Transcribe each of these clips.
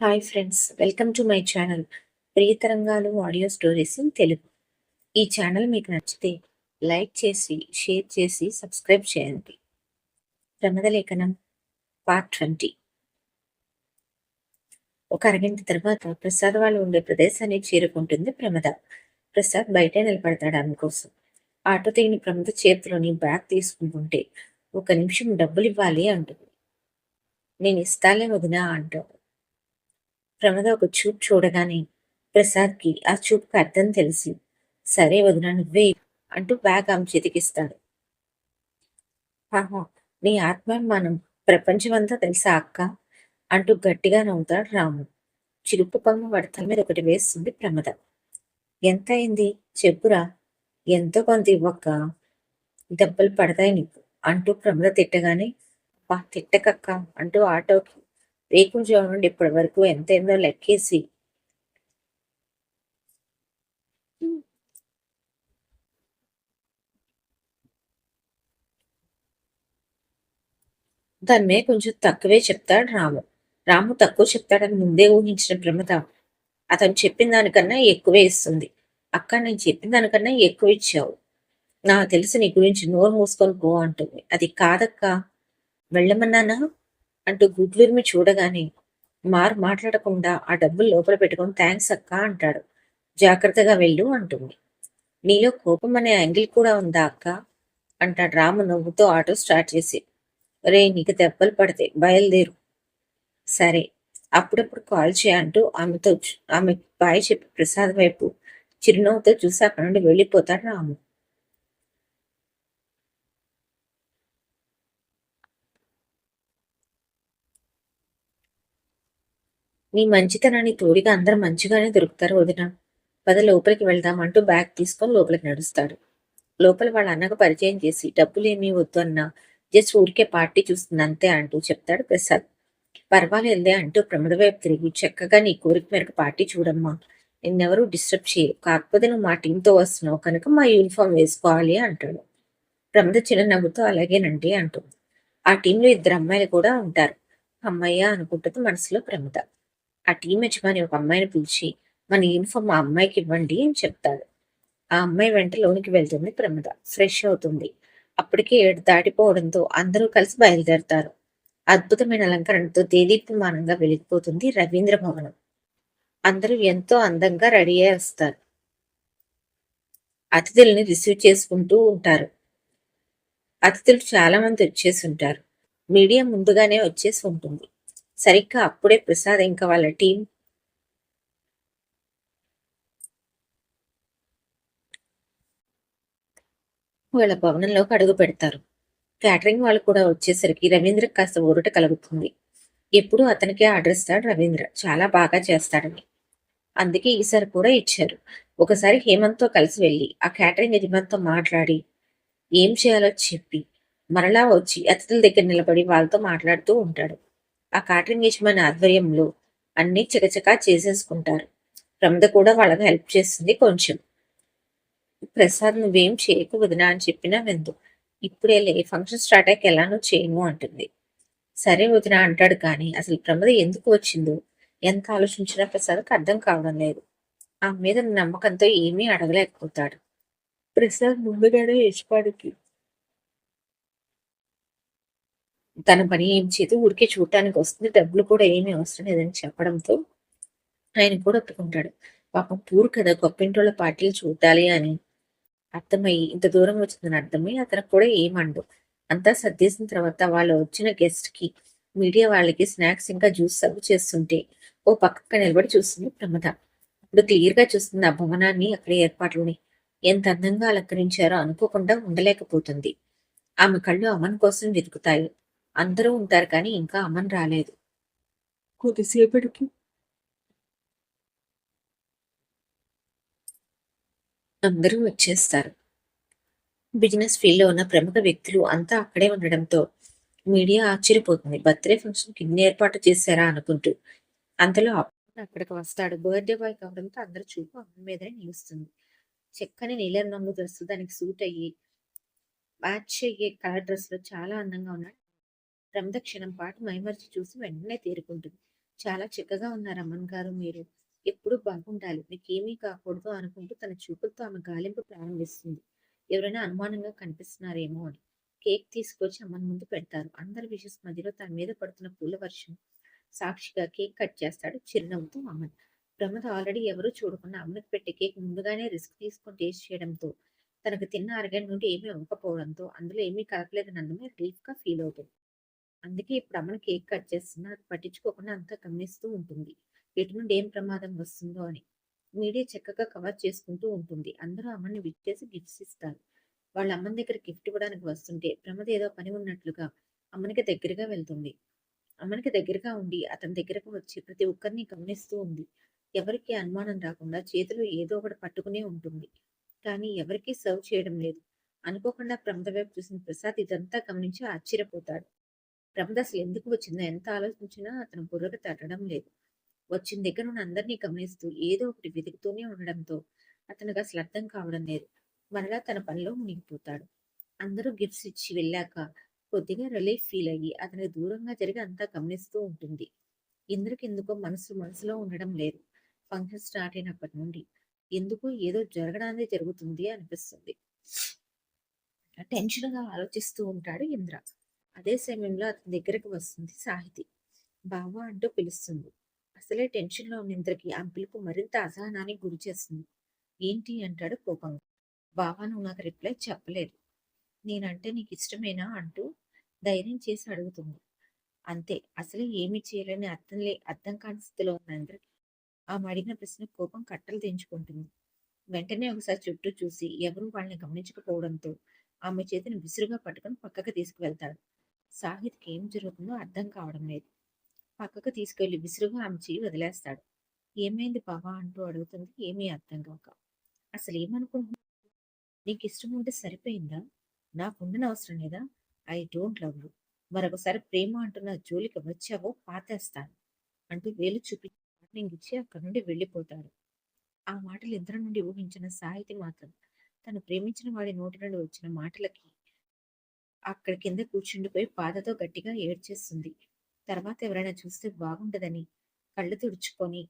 Hi friends welcome to my channel Priyatarangalu audio stories in Telugu ఈ channel మీకు నచ్చితే like చేసి share చేసి సబ్స్క్రైబ్ చేయండి. ప్రమద లేఖనం పార్ట్ ట్వంటీ ఒక అరగంట తర్వాత ప్రసాద్ వాళ్ళు ఉండే ప్రదేశాన్ని చేరుకుంటుంది ప్రమద. ప్రసాద్ బయటే నిలబడతాడు ఆమె కోసం ఆటో తెగిన ప్రమద చేతిలోని బ్యాగ్ తీసుకుంటుంటే ఒక నిమిషం డబ్బులు ఇవ్వాలి అంటుంది. నేను ఇస్తాలే వదినా అంటావు. ప్రమద ఒక చూపు చూడగానే ప్రసాద్కి ఆ చూపుకి అర్థం తెలిసి సరే వదిన నువ్వే అంటూ బ్యాగ్ ఆమె చేతికిస్తాడు. ఆహా నీ ఆత్మాభిమానం ప్రపంచమంతా తెలుసా అక్క? అంటూ గట్టిగా నవ్వుతాడు రాము. చిరుపు పమ్మ వడతల మీద ఒకటి వేస్తుంది ప్రమద. ఎంత అయింది? చెప్పురా. ఎంతో కొంత ఇవ్వక్క? దెబ్బలు పడతాయి నీకు అంటూ ప్రమద తిట్టగానే బా తిట్టకక్క అంటూ ఆటోకి వేకువజాము నుండి ఇప్పటి వరకు ఎంతైందో లెక్కేసి. దాని మీద కొంచెం తక్కువే చెప్తాడు రాము. రాము తక్కువ చెప్తాడని ముందే ఊహించిన ప్రమద అతను చెప్పిన దానికన్నా ఎక్కువే ఇస్తుంది. అక్క నేను చెప్పిన దానికన్నా ఎక్కువ ఇచ్చావు. నాకు తెలిసి నీ గురించి నోరు మూసుకొని పో అంటుంది. అది కాదక్క. వెళ్ళమన్నానా? అంటూ గుడ్లురిమి చూడగానే మార్ మాట్లాడకుండా ఆ డబ్బులు లోపల పెట్టుకొని థ్యాంక్స్ అక్క అంటాడు. జాగ్రత్తగా వెళ్ళు అంటుంది. నీలో కోపం అనే యాంగిల్ కూడా ఉందా అక్క? అంటాడు రాము నవ్వుతో ఆటో స్టార్ట్ చేసి. రే నీకు దెబ్బలు పడితే బయలుదేరు. సరే అప్పుడప్పుడు కాల్ చేయంటూ ఆమెతో ఆమె బాయ్ చెప్పి ప్రసాద్ వైపు చిరునవ్వుతో చూసి అక్కడ నుండి వెళ్ళిపోతాడు రాము. నీ మంచితనాన్ని తోడిగా అందరు మంచిగానే దొరుకుతారు వదిన. పద లోపలికి వెళ్దాం అంటూ బ్యాగ్ తీసుకొని లోపలికి నడుస్తాడు. లోపల వాళ్ళ అన్నకు పరిచయం చేసి డబ్బులు ఏమీ వద్దు అన్నా జస్ట్ ఊరికే పార్టీ చూస్తుంది అంతే అంటూ చెప్తాడు ప్రసాద్. పర్వాలేదే అంటూ ప్రమద వైపు తిరిగి చక్కగా నీ కోరిక మేరకు పార్టీ చూడమ్మా. నిన్నెవరూ డిస్టర్బ్ చేయవు కాకపోతే నువ్వు మా టీంతో వస్తున్నావు కనుక మా యూనిఫామ్ వేసుకోవాలి అంటాడు. ప్రమద చిన్న నవ్వుతో అలాగేనండి అంటుంది ఆ టీంలో ఇద్దరు అమ్మాయిలు కూడా ఉంటారు. అమ్మయ్య అనుకుంటుంది మనసులో ప్రమద. ఆ టీం యజమాని ఒక అమ్మాయిని పిలిచి మన యూనిఫామ్ ఆ అమ్మాయికి ఇవ్వండి అని చెప్తాడు. ఆ అమ్మాయి వెంట లోనికి వెళ్తుంది ప్రమద. ఫ్రెష్ అవుతుంది. అప్పటికే ఏడు దాటిపోవడంతో అందరూ కలిసి బయలుదేరతారు. అద్భుతమైన అలంకరణతో దేదీప్యమానంగా వెలిగిపోతుంది రవీంద్ర భవనం. అందరూ ఎంతో అందంగా రెడీ అయి వస్తారు. అతిథుల్ని రిసీవ్ చేసుకుంటూ ఉంటారు. అతిథులు చాలా మంది వచ్చేసి ఉంటారు. మీడియా ముందుగానే వచ్చేసి ఉంటుంది. సరిగ్గా అప్పుడే ప్రసాద్ ఇంకా వాళ్ళ టీం వాళ్ళ భవనంలోకి అడుగు పెడతారు. క్యాటరింగ్ వాళ్ళు కూడా వచ్చేసరికి రవీంద్ర కాస్త ఊరట కలుగుతుంది. ఎప్పుడూ అతనికే ఆర్డర్ ఇస్తాడు రవీంద్ర. చాలా బాగా చేస్తాడని. అందుకే ఈసారి కూడా ఇచ్చారు. ఒకసారి హేమంత్తో కలిసి వెళ్ళి ఆ క్యాటరింగ్ యజమానితో మాట్లాడి ఏం చేయాలో చెప్పి. మరలా వచ్చి అతిథుల దగ్గర నిలబడి వాళ్ళతో మాట్లాడుతూ ఉంటాడు. ఆ కాటరింగ్ యజమాని ఆధ్వర్యంలో అన్ని చకచకా చేసేసుకుంటారు. ప్రమద కూడా వాళ్ళకి హెల్ప్ చేస్తుంది కొంచెం. ప్రసాద్ నువ్వేం చేయకు వదినా అని చెప్పినా వెందు ఇప్పుడే లే ఫంక్షన్ స్టార్ట్ అయ్యాక ఎలానో చేయము అంటుంది. సరే వదిన అంటాడు కానీ అసలు ప్రమద ఎందుకు వచ్చిందో ఎంత ఆలోచించినా ప్రసాద్కి అర్థం కావడం లేదు. ఆ మీద నమ్మకంతో ఏమీ అడగలేకపోతాడు. ప్రసాద్ ముందుగానే యజమానికి తన పని ఏం చేతి ఊరికే చూడటానికి వస్తుంది. డబ్బులు కూడా ఏమీ అవసరం లేదని చెప్పడంతో ఆయన కూడా ఒప్పుకుంటాడు. పాపం పూర్ కదా గొప్పింటోళ్ళ పార్టీలు చూడాలి అని అర్థమయ్యి ఇంత దూరం వచ్చిందని అర్థమై అతనికి కూడా ఏమండు అంతా సర్దేసిన తర్వాత వాళ్ళు వచ్చిన గెస్ట్కి మీడియా వాళ్ళకి స్నాక్స్ ఇంకా జ్యూస్ సర్వ్ చేస్తుంటే ఓ పక్కకు నిలబడి చూస్తుంది ప్రమద. ఇప్పుడు క్లియర్గా చూస్తుంది ఆ భవనాన్ని అక్కడ ఏర్పాట్లని. ఎంత అందంగా అలంకరించారో అనుకోకుండా ఉండలేకపోతుంది. ఆమె కళ్ళు అమన్ కోసం వెతుకుతాయి. అందరూ ఉంటారు కానీ ఇంకా అమన్ రాలేదు. కొద్దిసేపటికి. అందరూ వచ్చేస్తారు. బిజినెస్ ఫీల్డ్లో ఉన్న ప్రముఖ వ్యక్తులు అంతా అక్కడే ఉండడంతో మీడియా ఆశ్చర్యపోతుంది. బర్త్డే ఫంక్షన్ కింద ఏర్పాటు చేశారా అనుకుంటూ. అంతలో అక్కడికి వస్తాడు. బర్త్డే బాయ్ కావడంతో అందరూ చూపు అమ్మ మీదనే నిలుస్తుంది. చెక్కని నీలం రంగు డ్రెస్ దానికి సూట్ అయ్యి మ్యాచ్ అయ్యే కలర్ డ్రెస్లో చాలా అందంగా ఉన్నాడు క్షణం పాటు మైమర్చి చూసి వెంటనే తేరుకుంటుంది చాలా చిక్కగా ఉన్నారు అమ్మన్ గారు మీరు. ఎప్పుడూ బాగుండాలి. మీకేమీ కాకూడదు అనుకుంటూ తన చూపులతో ఆమె గాలింపు ప్రారంభిస్తుంది. ఎవరైనా అనుమానంగా కనిపిస్తున్నారేమో అని. కేక్ తీసుకొచ్చి అమ్మన్ ముందు పెడతారు. అందరి విషెస్ మధ్యలో తన మీద పడుతున్న పూల వర్షం సాక్షిగా కేక్ కట్ చేస్తాడు చిరునవ్వుతో అమన్. ప్రమద ఆల్రెడీ ఎవరూ చూడకుండా అమ్మకి పెట్టే కేక్ ముందుగానే రిస్క్ తీసుకొని టేస్ట్ చేయడంతో, తనకు తిన్న అరగంట నుండి ఏమీ అవ్వకపోవడంతో, అందులో ఏమీ కలపలేదని రిలీఫ్‌గా ఫీల్ అవుతుంది. అందుకే ఇప్పుడు అమ్మను కేక్ కట్ చేస్తున్నా అది పట్టించుకోకుండా అంతా గమనిస్తూ ఉంటుంది. ఎటు నుండి ఏం ప్రమాదం వస్తుందో అని. మీడియా చక్కగా కవర్ చేసుకుంటూ ఉంటుంది. అందరూ అమ్మని విచ్చేసి గిఫ్ట్స్ ఇస్తారు. వాళ్ళ అమ్మని దగ్గర గిఫ్ట్ ఇవ్వడానికి వస్తుంటే ప్రమద ఏదో పని ఉన్నట్లుగా అమ్మనికి దగ్గరగా వెళ్తుంది. అమ్మనికి దగ్గరగా ఉండి అతని దగ్గరకు వచ్చి ప్రతి ఒక్కరిని గమనిస్తూ ఉంది. ఎవరికి అనుమానం రాకుండా చేతిలో ఏదో ఒకటి పట్టుకునే ఉంటుంది. కానీ ఎవరికీ సర్వ్ చేయడం లేదు. అనుకోకుండా ప్రమద వైపు చూసిన ప్రసాద్ ఇదంతా గమనించి ఆశ్చర్యపోతాడు. ప్రమద అసలు ఎందుకు వచ్చిందో ఎంత ఆలోచించినా అతను బుర్రకు తట్టడం లేదు. వచ్చిన దగ్గర నుండి అందరినీ గమనిస్తూ ఏదో ఒకటి వెతుకుతూనే ఉండడంతో అతనికి అసలు అర్థం కావడం లేదు. మరలా తన పనిలో మునిగిపోతాడు. అందరూ గిఫ్ట్స్ ఇచ్చి వెళ్ళాక కొద్దిగా రిలీఫ్ ఫీల్ అయ్యి అతనికి దూరంగా జరిగి అంతా గమనిస్తూ ఉంటుంది. ఇంద్రకెందుకో మనసు మనసులో ఉండడం లేదు. ఫంక్షన్ స్టార్ట్ అయినప్పటి నుండి ఎందుకో ఏదో జరగడానికి జరుగుతుంది అనిపిస్తుంది. టెన్షన్‌గా ఆలోచిస్తూ ఉంటాడు ఇంద్ర. అదే సమయంలో అతని దగ్గరకు వస్తుంది సాహితి. బావ అంటూ పిలుస్తుంది. అసలే టెన్షన్‌లో ఉన్న ఇంద్రకి ఆమె పిలుపు మరింత అసహనానికి గురిచేస్తుంది. ఏంటి అంటాడు కోపంగా. బావా నువ్వు నాకు రిప్లై చెప్పలేదు. నేనంటే నీకిష్టమేనా అంటూ ధైర్యం చేసి అడుగుతుంది. అంతే అసలే ఏమీ చేయాలని అర్థం లే అర్థం కాని స్థితిలో ఉన్న ఇంద్రకి ఆమె అడిగిన ప్రశ్నకు కోపం కట్టలు తెంచుకుంటుంది. వెంటనే ఒకసారి చుట్టూ చూసి ఎవరూ వాళ్ళని గమనించకపోవడంతో ఆమె చేతిని విసురుగా పట్టుకొని పక్కకి తీసుకువెళ్తాడు. సాహిత్‌కి ఏం జరుగుతుందో అర్థం కావడం లేదు. పక్కకు తీసుకెళ్ళి విసురుగా ఆమె చేయి వదిలేస్తాడు. ఏమైంది బావ అంటూ అడుగుతుంది ఏమీ అర్థం కాక. అసలు ఏమనుకుంటా నీకిష్టం ఉంటే సరిపోయిందా? నాకుండనవసరం లేదా? I don't love you. మరొకసారి ప్రేమ అంటున్న జోలికి వచ్చావో పాతేస్తాను. అంటూ వేలు చూపించి వార్నింగ్ ఇచ్చి అక్కడి నుండి వెళ్ళిపోతాడు. ఆ మాటలు ఇద్దరి నుండి ఊహించిన సాహితి మాత్రం తను ప్రేమించిన వాడి నోటి నుండి వచ్చిన మాటలకి అక్కడ కింద కూర్చుండిపోయి బాధతో గట్టిగా ఏడ్చేస్తుంది. తర్వాత ఎవరైనా చూస్తే బాగుండదని కళ్ళు తుడుచుకొని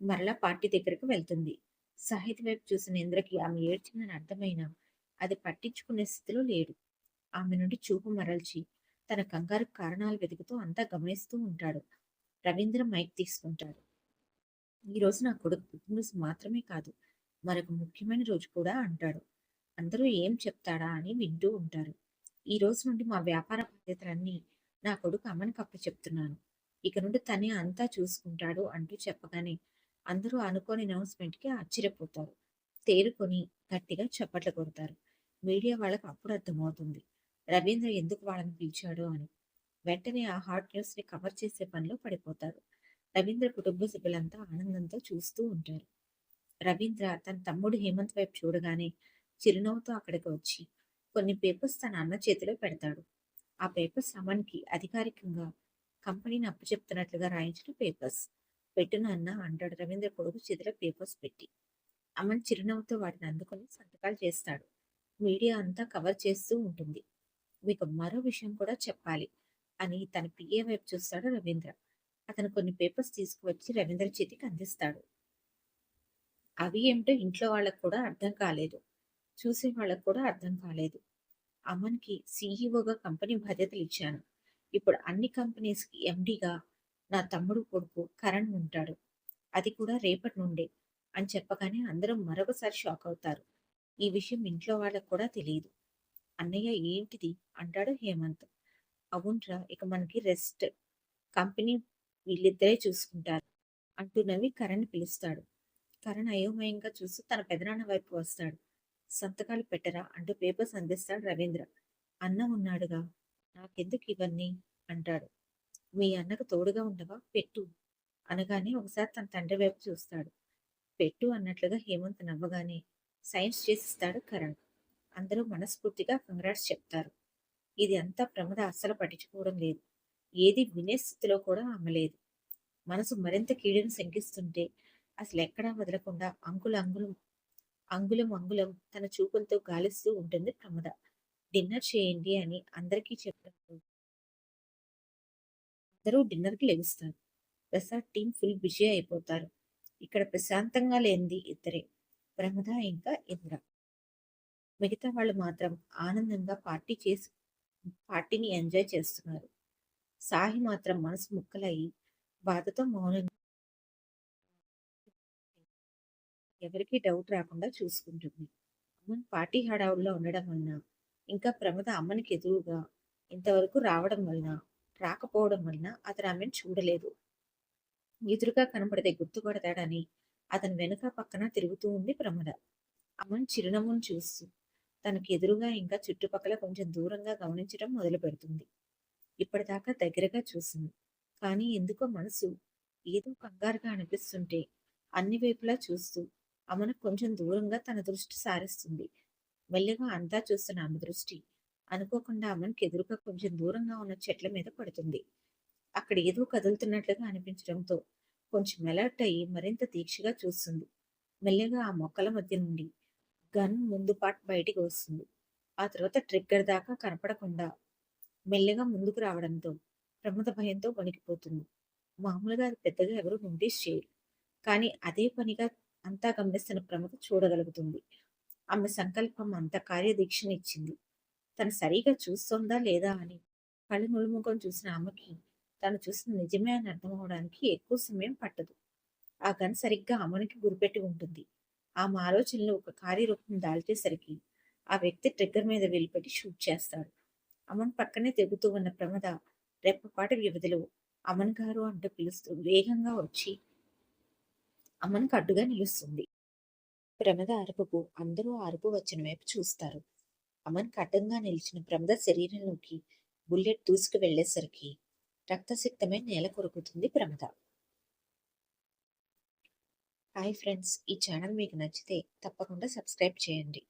మరలా పార్టీ దగ్గరకు వెళ్తుంది. సాహిత్య వైపు చూసిన ఇంద్రకి ఆమె ఏడ్చిందని అర్థమైనా అది పట్టించుకునే స్థితిలో లేడు. ఆమె నుండి చూపు మరల్చి తన కంగారు కారణాలు వెతుకుతూ అంతా గమనిస్తూ ఉంటాడు. రవీంద్ర మైక్ తీసుకుంటాడు. ఈరోజు నా కొడుకు పుట్టినరోజు మాత్రమే కాదు. మరొక ముఖ్యమైన రోజు కూడా అంటాడు. అందరూ ఏం చెప్తాడా అని వింటూ ఉంటారు. ఈ రోజు నుండి మా వ్యాపార బాధ్యతలన్నీ నా కొడుకు అమ్మనికి అప్పచెప్తున్నాను. ఇక నుండి తనే అంతా చూసుకుంటాడు అంటూ చెప్పగానే అందరూ అనుకోని అనౌన్స్‌మెంట్‌కి ఆశ్చర్యపోతారు. తేరుకొని గట్టిగా చప్పట్లు కొడతారు. మీడియా వాళ్ళకి అప్పుడు అర్థమవుతుంది. రవీంద్ర ఎందుకు వాళ్ళని పిలిచాడు అని. వెంటనే ఆ హాట్ న్యూస్‌ని కవర్ చేసే పనిలో పడిపోతారు. రవీంద్ర కుటుంబ సభ్యులంతా ఆనందంతో చూస్తూ ఉంటారు. రవీంద్ర తన తమ్ముడు హేమంత్ వైపు చూడగానే చిరునవ్వుతో అక్కడికి వచ్చి కొన్ని పేపర్స్ తన అన్న చేతిలో పెడతాడు. ఆ పేపర్స్ అమన్‌కి అధికారికంగా కంపెనీని అప్పచెప్తున్నట్లుగా రాయించిన పేపర్స్. పెట్టిన అన్న అంటాడు రవీంద్ర కొడుకు చేతిలో పేపర్స్ పెట్టి. అమన్ చిరునవ్వుతో వాటిని అందుకొని సంతకాలు చేస్తాడు. మీడియా అంతా కవర్ చేస్తూ ఉంటుంది. మీకు మరో విషయం కూడా చెప్పాలి అని తన పిఏ వైపు చూస్తాడు రవీంద్ర. అతను కొన్ని పేపర్స్ తీసుకువచ్చి రవీంద్ర చేతికి అందిస్తాడు. అవి ఏమిటో ఇంట్లో వాళ్ళకు కూడా అర్థం కాలేదు. చూసే వాళ్ళకు కూడా అర్థం కాలేదు. అమన్‌కి సీఈఓగా కంపెనీ బాధ్యతలు ఇచ్చాను. ఇప్పుడు అన్ని కంపెనీస్‌కి ఎండీగా నా తమ్ముడు కొడుకు కరణ్ ఉంటాడు. అది కూడా రేపటి నుండే అని చెప్పగానే అందరూ మరొకసారి షాక్ అవుతారు. ఈ విషయం ఇంట్లో వాళ్ళకి కూడా తెలియదు అన్నయ్య ఏంటిది? అంటాడు హేమంత్. అవునరా ఇక మనకి రెస్ట్. కంపెనీ వీళ్ళిద్దరే చూసుకుంటారు. అంటూ నవ్వి కరణ్ పిలుస్తాడు. కరణ్ అయోమయంగా చూస్తూ తన పెదనాన్న వైపు వస్తాడు. సంతకాలు పెట్టరా అంటూ పేపర్స్ అందిస్తాడు రవీంద్ర. అన్న ఉన్నాడుగా. నాకెందుకు ఇవన్నీ? అంటాడు. మీ అన్నకు తోడుగా ఉండవా? పెట్టు. అనగానే ఒకసారి తన తండ్రి వైపు చూస్తాడు. పెట్టు అన్నట్లుగా హేమంత్ నవ్వగానే సైన్స్ చేసిస్తాడు కరణ్. అందరూ మనస్ఫూర్తిగా కంగ్రాట్స్ చెప్తారు. ఇది అంతా ప్రమద అస్సలు పట్టించుకోవడం లేదు. ఏది వినే స్థితిలో కూడా అమ్మలేదు మనసు మరింత కీడును శంకిస్తుంటే అసలు ఎక్కడా వదలకుండా అంకుల అంగులు అంగుళం అంగుళం తన చూపులతో గాలిస్తూ ఉంటుంది ప్రమద. డిన్నర్ చేయండి అని అందరికీ చెప్పారు అందరూ డిన్నర్‌కి లెగుస్తారు. ప్రసాద్ టీం ఫుల్ బిజీ అయిపోతారు. ఇక్కడ ప్రశాంతంగా లేనిది ఇద్దరే. ప్రమద ఇంకా ఇంద్ర. మిగతా వాళ్ళు మాత్రం ఆనందంగా పార్టీ చేసి పార్టీని ఎంజాయ్ చేస్తున్నారు. సాహి మాత్రం మనసు ముక్కలయ్యి బాధతో మౌనంగా ఎవరికీ డౌట్ రాకుండా చూసుకుంటుంది. అమ్మన్ పార్టీ హడావుల్లో ఉండడం వలన ఇంకా ప్రమద అమ్మనికి ఎదురుగా ఇంతవరకు రావడం వలన రాకపోవడం వలన అతను ఆమెను చూడలేదు. ఎదురుగా కనపడితే గుర్తుపడతాడని అతని వెనుక పక్కన తిరుగుతూ ఉంది ప్రమద. అమ్మన్ చిరునవ్వును చూస్తూ తనకి ఎదురుగా ఇంకా చుట్టుపక్కల కొంచెం దూరంగా గమనించడం మొదలు పెడుతుంది. ఇప్పటిదాకా దగ్గరగా చూసింది. కానీ ఎందుకో మనసు ఏదో కంగారుగా అనిపిస్తుంటే అన్ని వైపులా చూస్తూ అమను కొంచెం దూరంగా తన దృష్టి సారిస్తుంది. మెల్లిగా అంతా చూస్తున్న ఆమె దృష్టి అనుకోకుండా అమన్కి ఎదురుగా కొంచెం దూరంగా ఉన్న చెట్ల మీద పడుతుంది. అక్కడ ఏదో కదులుతున్నట్లుగా అనిపించడంతో కొంచెం అలర్ట్ అయ్యి మరింత దీక్షగా చూస్తుంది. మెల్లగా ఆ మొక్కల మధ్య నుండి గన్ ముందు పాట్ బయటికి వస్తుంది. ఆ తర్వాత ట్రిగ్గర్ దాకా కనపడకుండా మెల్లగా ముందుకు రావడంతో ప్రమాద భయంతో వణికిపోతుంది. మామూలుగా అది పెద్దగా ఎవరు నోటీస్ చేయరు. కానీ అదే పనిగా అంతా గమనిస్తున్న ప్రమద చూడగలుగుతుంది. ఆమె సంకల్పం అంత కార్యదీక్షనిచ్చింది తను సరిగా చూస్తోందా లేదా అని కళ్ళు నులుముకొని చూసిన ఆమెకి తను చూసిన నిజమే అని అర్థం అవడానికి ఎక్కువ సమయం పట్టదు. ఆ గన్ సరిగ్గా అమ్మనికి గురిపెట్టి ఉంటుంది. ఆమె ఆలోచనలు ఒక కార్యరూపం దాల్చేసరికి ఆ వ్యక్తి ట్రిగ్గర్ మీద వెలిపెట్టి షూట్ చేస్తాడు. అమన్ పక్కనే తెగుతూ ఉన్న ప్రమద రెప్పపాటి వ్యవధిలో అమన్ గారు అంటూ పిలుస్తూ వేగంగా వచ్చి అమన్కి అడ్డుగా నిలుస్తుంది. ప్రమద అరుపుకు అందరూ అరుపు వచ్చిన వైపు చూస్తారు. అమన్ అడ్డంగా నిలిచిన ప్రమద శరీరంలోకి బుల్లెట్ దూసుకు వెళ్ళేసరికి రక్తసిక్తమై నేల కొరుకుతుంది ప్రమద. హాయ్ ఫ్రెండ్స్ ఈ ఛానల్ మీకు నచ్చితే తప్పకుండా సబ్స్క్రైబ్ చేయండి.